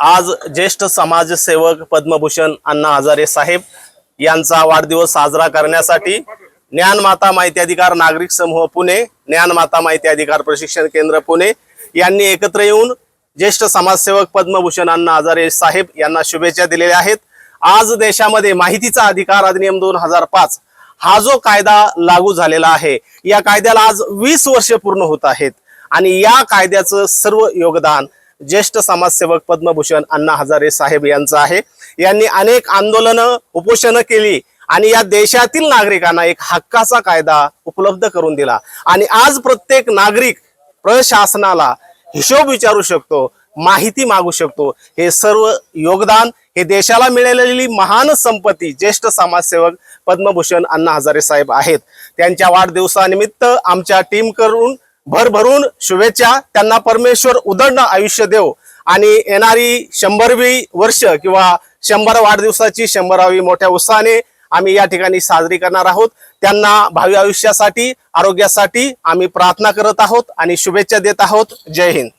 आज ज्येष्ठ समाजसेवक पद्मभूषण अण्णा हजारे साहेब यांचा वाढदिवस साजरा करण्यासाठी ज्ञानमाता माहिती अधिकार नागरिक समूह पुणे ज्ञानमाता माहिती अधिकार प्रशिक्षण केंद्र पुणे यांनी एकत्र येऊन ज्येष्ठ समाजसेवक पद्मभूषण अण्णा हजारे साहेब यांना शुभेच्छा दिलेल्या आहेत. आज देशामध्ये माहितीचा अधिकार अधिनियम दोन हजार पाच हा जो कायदा लागू झालेला आहे या कायद्याला आज वीस वर्ष पूर्ण होत आहेत. आणि या कायद्याचं सर्व योगदान ज्येष्ठ समाजसेवक पद्मभूषण अण्णा हजारे साहेब यांचं आहे. यांनी अनेक आंदोलनं उपोषणं केली आणि या देशातील नागरिकांना एक हक्काचा कायदा उपलब्ध करून दिला. आणि आज प्रत्येक नागरिक प्रशासनाला हिशोब विचारू शकतो माहिती मागू शकतो. हे सर्व योगदान हे देशाला मिळालेली महान संपत्ती ज्येष्ठ समाजसेवक पद्मभूषण अण्णा हजारे साहेब आहेत. त्यांच्या वाढदिवसानिमित्त आमच्या टीम करून भरभरून शुभेच्छा. त्यांना परमेश्वर उदंड आयुष्य देव. आणि येणारी शंभरवी वर्ष किंवा शंभर वाढदिवसाची शंभरावी मोठ्या उत्साहाने आम्ही या ठिकाणी साजरी करणार आहोत. त्यांना भावी आयुष्यासाठी आरोग्यासाठी आम्ही प्रार्थना करत आहोत आणि शुभेच्छा देत आहोत. जय हिंद.